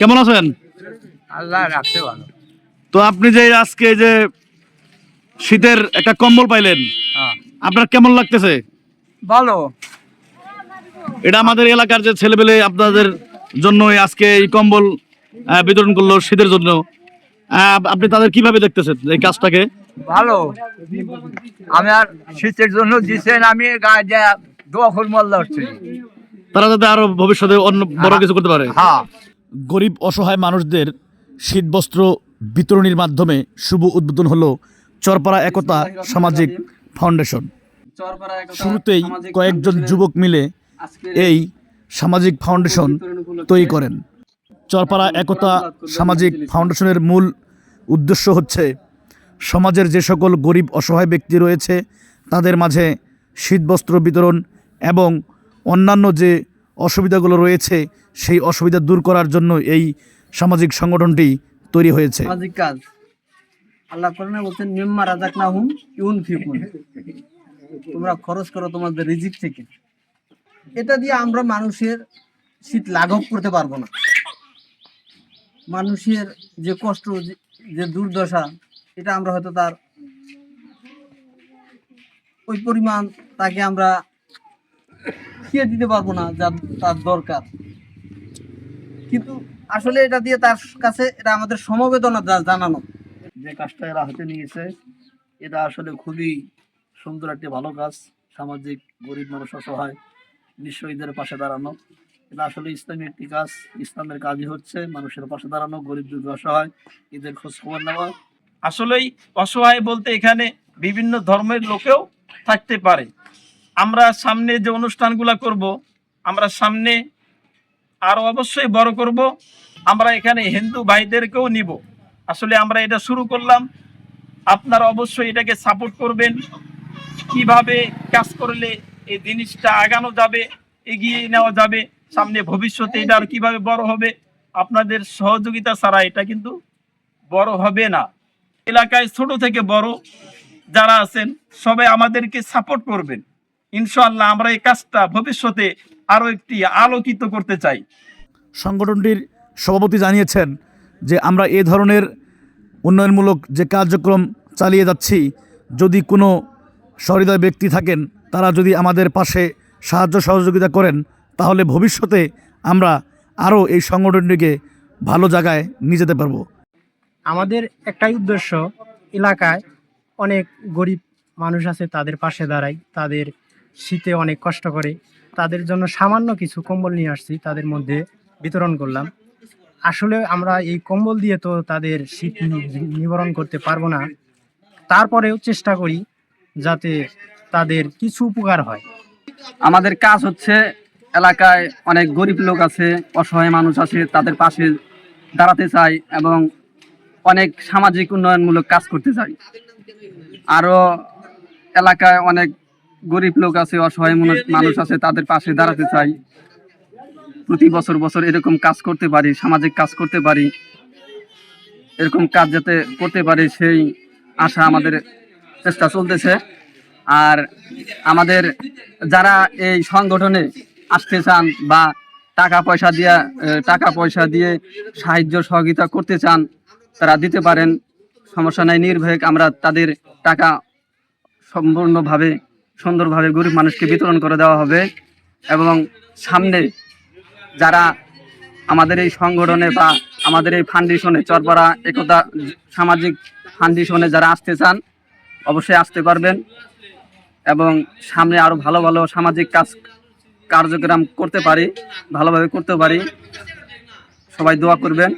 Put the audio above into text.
কেমন আছেন? আল্লাহ রাখতে ভালো। তো আপনি যে আজকে যে শীতের একটা কম্বল পাইলেন হ্যাঁ। আপনার কেমন লাগতেছে? ভালো। এটা আমাদের এলাকার যে ছেলেপেলে আপনাদের জন্য আজকে এই কম্বল বিতরণ করল শীতের জন্য। আপনি তাদের কীভাবে দেখতেছেন এই কাজটাকে? ভালো। আমি আর শীতের জন্য দিচ্ছেন আমি গায়ে দোয়া করব আল্লাহ হচ্ছে তারা যাতে আরও ভবিষ্যতে অন্য বড় কিছু করতে পারে। হ্যাঁ। গরিব অসহায় মানুষদের শীতবস্ত্র বিতরণের মাধ্যমে শুভ উদ্বোধন হলো চরপাড়া একতা সামাজিক ফাউন্ডেশন। শুরুতেই কয়েকজন যুবক মিলে এই সামাজিক ফাউন্ডেশন তৈরি করেন। চরপাড়া একতা সামাজিক ফাউন্ডেশনের মূল উদ্দেশ্য হচ্ছে সমাজের যে সকল গরিব অসহায় ব্যক্তি রয়েছে তাদের মাঝে শীতবস্ত্র বিতরণ এবং অন্যান্য যে অসুবিধাগুলো রয়েছে সেই অসুবিধা দূর করার জন্য এই সামাজিক সংগঠনটি তৈরি হয়েছে। সামাজিক কাজ। আল্লাহ কোরআনে বলছেন, মিম্মা তোমরা খরচ করো তোমাদের রিজিক থেকে। এটা দিয়ে আমরা মানুষের শীত লাঘব করতে পারব না। মানুষের যে কষ্ট, যে- যে দুর্দশা, এটা আমরা হয়তো তার ওই পরিমাণ তাকে আমরা খেয়ে দিতে পারব না, যা তার দরকার। কিন্তু আসলে এটা দিয়ে তার কাছে এটা আমাদের সমবেদনা জানানো। যে কাজটা এরা হাতে নিয়েছে এটা আসলে খুবই সুন্দর একটি ভালো কাজ। সামাজিক গরিব মানুষ অসহায় নিঃস্বীদের পাশে দাঁড়ানো। এটা আসলে ইসলামী একটি কাজ। ইসলামের কাজই হচ্ছে মানুষের পাশে দাঁড়ানো গরিব দুর্গ অসহায় এদের খোঁজ খবর নেওয়া। আসলেই অসহায় বলতে এখানে বিভিন্ন ধর্মের লোকেও থাকতে পারে। আমরা সামনে যে অনুষ্ঠানগুলো করব আমরা সামনে আরও অবশ্যই বড় করব। আমরা এখানে হিন্দু ভাইদেরকেও নিব। আসলে আমরা এটা শুরু করলাম। আপনারা অবশ্যই এটাকে সাপোর্ট করবেন। কীভাবে কাজ করলে এই জিনিসটা আগানো যাবে, এগিয়ে নেওয়া যাবে, সামনে ভবিষ্যতে এটা আর কীভাবে বড় হবে, আপনাদের সহযোগিতা ছাড়া এটা কিন্তু বড় হবে না। এলাকায় ছোট থেকে বড় যারা আছেন, সবাই আমাদেরকে সাপোর্ট করবেন। ইনশাল্লাহ আমরা এই কাজটা ভবিষ্যতে আরও একটি আলোকিত করতে চাই। সংগঠনটির সভাপতি জানিয়েছেন যে আমরা এ ধরনের উন্নয়নমূলক যে কার্যক্রম চালিয়ে যাচ্ছি যদি কোনো সহৃদয় ব্যক্তি থাকেন তারা যদি আমাদের পাশে সাহায্য সহযোগিতা করেন তাহলে ভবিষ্যতে আমরা আরও এই সংগঠনটিকে ভালো জায়গায় নিয়ে যেতে পারব। আমাদের একটাই উদ্দেশ্য এলাকায় অনেক গরিব মানুষ আছে তাদের পাশে দাঁড়াই তাদের শীতে অনেক কষ্ট করে। তাদের জন্য সামান্য কিছু কম্বল নিয়ে আসছি, তাদের মধ্যে বিতরণ করলাম। আসলে আমরা এই কম্বল দিয়ে তো তাদের শীত নিবারণ করতে পারব না। তারপরেও চেষ্টা করি যাতে তাদের কিছু উপকার হয়। আমাদের কাজ হচ্ছে এলাকায় অনেক গরিব লোক আছে, অসহায় মানুষ আছে, তাদের পাশে দাঁড়াতে চাই এবং অনেক সামাজিক উন্নয়নমূলক কাজ করতে চাই। আরও এলাকায় অনেক গরিব লোক আছে, অসহায় মানুষ- আছে, তাদের পাশে দাঁড়াতে চাই। প্রতি বছর বছর এরকম কাজ করতে পারি, সামাজিক কাজ করতে পারি, এরকম কাজ যাতে করতে পারি সেই আশা আমাদের চেষ্টা চলতেছে। আর আমাদের যারা এই সংগঠনে আসতে চান বা টাকা পয়সা দিয়ে টাকা পয়সা দিয়ে সাহায্য সহযোগিতা করতে চান, তারা দিতে পারেন। সমস্যা নাই নির্ভয়ে আমরা তাদের টাকা সম্পূর্ণভাবে সুন্দরভাবে গরিব মানুষকে বিতরণ করে দেওয়া হবে এবং সামনে যারা আমাদের এই সংগঠনে বা আমাদের এই ফাউন্ডেশনে চরপাড়া একতা সামাজিক ফাউন্ডেশনে যারা আসতে চান, অবশ্যই আসতে পারবেন এবং সামনে আরও ভালো ভালো সামাজিক কাজ কার্যক্রম করতে পারি, ভালোভাবে করতে পারি। সবাই দোয়া করবেন।